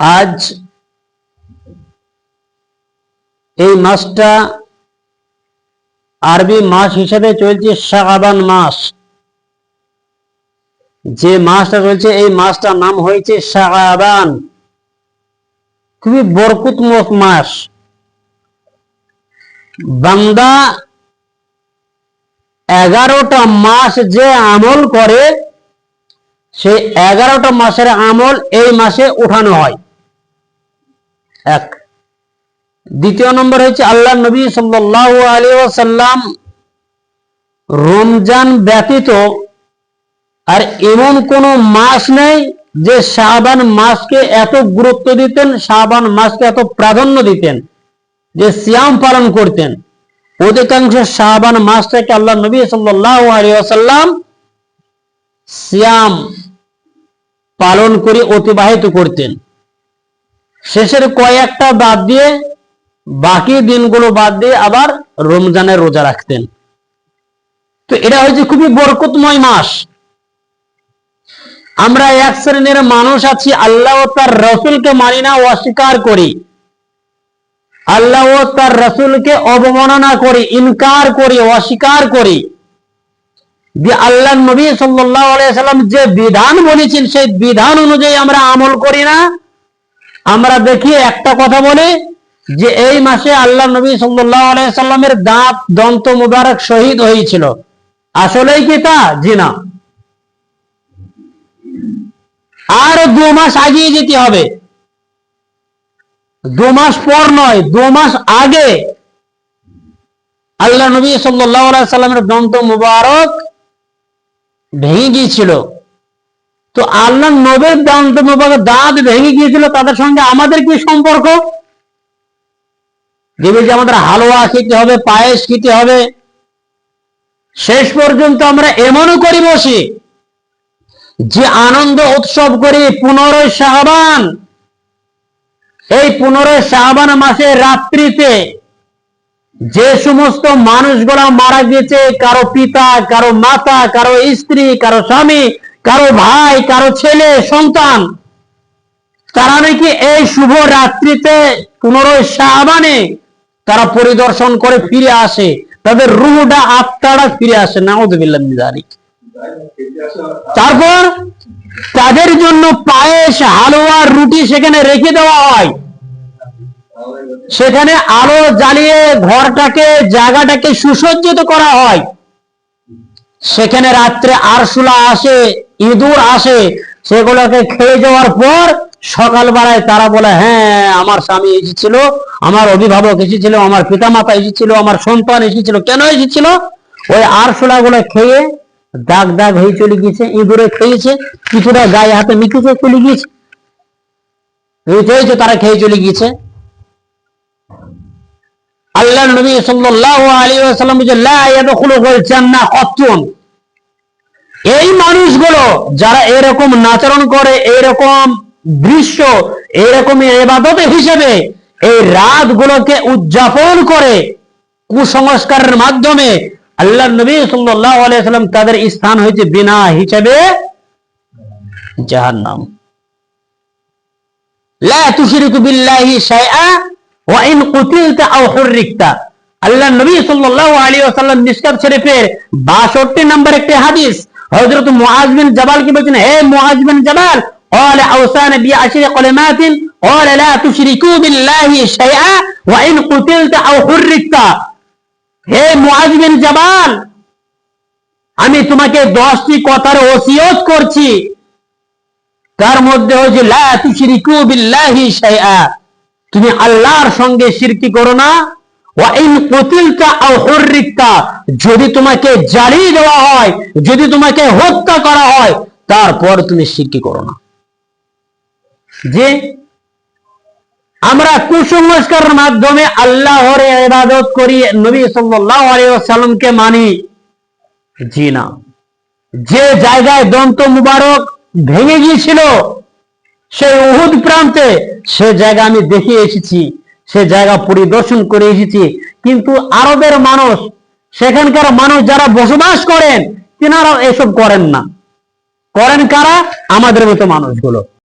আজ এই মাসটা আরবি মাস হিসেবে চলছে শাবান মাস। যে মাসটা চলছে, এই মাসটার নাম হয়েছে শাবান। খুবই বরকতময় মাস। বান্দা এগারোটা মাস যে আমল করে, সেই এগারোটা মাসের আমল এই মাসে উঠানো হয়। এক। দ্বিতীয় নম্বর হচ্ছে আল্লাহ নবী সাল্লাহ আলী সাল্লাম রমজান ব্যতীত আর এমন কোন মাস নেই যে শাবান মাসকে এত গুরুত্ব দিতেন, শাবান মাসকে এত প্রাধান্য দিতেন, যে সিয়াম পালন করতেন। অধিকাংশ শাবান মাসটাকে আল্লাহ নবী সাল্লাহ আলী আসাল্লাম সিয়াম পালন করে অতিবাহিত করতেন। শেষের কয়েকটা বাদ দিয়ে বাকি দিনগুলো বাদ দিয়ে আবার রমজানের রোজা রাখতেন। তো এটা হচ্ছে খুবই বরকতময় মাস। আমরা এক শ্রেণির মানুষ আছি, আল্লাহ তার রসুলকে মানি না, অস্বীকার করি। আল্লাহ তার রসুলকে অবমাননা করি, ইনকার করি, অস্বীকার করি। যে আল্লাহ নবী সাল্লাম যে বিধান বলেছেন, সেই বিধান অনুযায়ী আমরা আমল করি না। আমরা দেখি একটা কথা বলি যে এই মাসে আল্লাহ নবী সাল্লামের দাঁত, দন্ত মুবারক শহীদ হয়েছিল। আসলেই কি তা? জি না। আর দু মাস আগিয়ে যেতে হবে। দু মাস পর নয়, দু মাস আগে আল্লাহ নবী সাল্লাহ সাল্লামের দন্ত মুবারক ভেঙে গিয়েছিল। তো আল্লাহ নবীর দন্ত দাঁত ভেঙে গিয়েছিল, তাদের সঙ্গে আমাদের কি সম্পর্ক? যে আমাদের হালুয়া খেতে হবে, পায়েস খেতে হবে। শেষ পর্যন্ত আমরা এমনও করি বসি, যে আনন্দ উৎসব করি পুনরয় শাহবান। এই পুনরয় শাহবান মাসে রাত্রিতে যে সমস্ত মানুষগুলা মারা গেছে কারও পিতা, কারও মাতা, কারও স্ত্রী, কারও স্বামী কারও ভাই, কারও ছেলে, সন্তান, তারা নাকি এই শুভ রাত্রিতে পুনরয় শাহবানে তারা পরিদর্শন করে ফিরে আসে। তাদের রুহটা, আত্মাটা ফিরে আসে জালিক তারপর তাদের জন্য পায়েস, হালুয়া, রুটি সেখানে রেখে দেওয়া হয়। সেখানে আলো জ্বালিয়ে ঘরটাকে, জায়গাটাকে সুসজ্জিত করা হয়। সেখানে রাত্রে আরশুলা আসে ইঁদুর আসে, সেগুলোকে খেয়ে যাওয়ার পর সকালবেলায় তারা বলে হ্যাঁ আমার স্বামী এসেছিল, আমার অভিভাবক এসেছিল, আমার পিতামাতা এসেছিল, আমার সন্তান এসেছিল। কেন এসেছিল? ওই আরশোলা গুলো খেয়ে দাগ দাগ হয়ে চলে গিয়েছে, ইঁদুরে খেয়েছে, কিছুটা গায়ে হাতে মিখেছে চলে গিয়েছে। তারা খেয়ে চলে গিয়েছে। আল্লাহ নবী সাল্লাল্লাহু আলাইহি ওয়াসাল্লাম বলেন লা ইয়াদখুলুল জান্নাহ কত্তুন এই মানুষগুলো যারা এরকম নাচরণ করে, এরকম দৃশ্য এরকম এবাদত হিসেবে এই রাতগুলোকে উদযাপন করে কুসংস্কারের মাধ্যমে আল্লাহ নবী সাল্লাম তাদের স্থান হয়েছে বিনা হিসেবে আও হুররিকতা। আল্লাহ নবী সাল্লাল্লাহু আলাইহি ওয়াসাল্লাম মিশকাত শরীফের 62 নম্বর একটি হাদিস হযরত মুআজ বিন জাবাল কি বলেছেন হে মুআজ বিন জাবাল قال أوصانا بعشر كلمات قال لا تشركوا بالله شيئا وإن قتلت أو حركت হে মুআজ বিন জাবাল আমি তোমাকে দশটি কথার ওসিয়ত করছি তার মধ্যে হচ্ছে লা তুশরিকু বিল্লাহি শাইআ তুমি আল্লাহর সঙ্গে শিরকি করো না যদি তোমাকে জ্বালিয়ে দেওয়া হয়, যদি তোমাকে হত্যা করা হয়, তারপর তুমি শিরকি করো না। যে আমরা কুসংস্কারের মাধ্যমে আল্লাহর ইবাদত করি, নবী মানি, জি না। যে জায়গায় দন্ত মুবারক ভেঙে গিয়েছিল, সেই উহুদ প্রান্তে, সে জায়গা আমি দেখে এসেছি। সে জায়গা পরিদর্শন করে এসেছি। কিন্তু আরবের মানুষ, সেখানকার মানুষ যারা বসবাস করেন তিনারা এসব করেন না। করেন কারা? আমাদের মতো মানুষগুলো।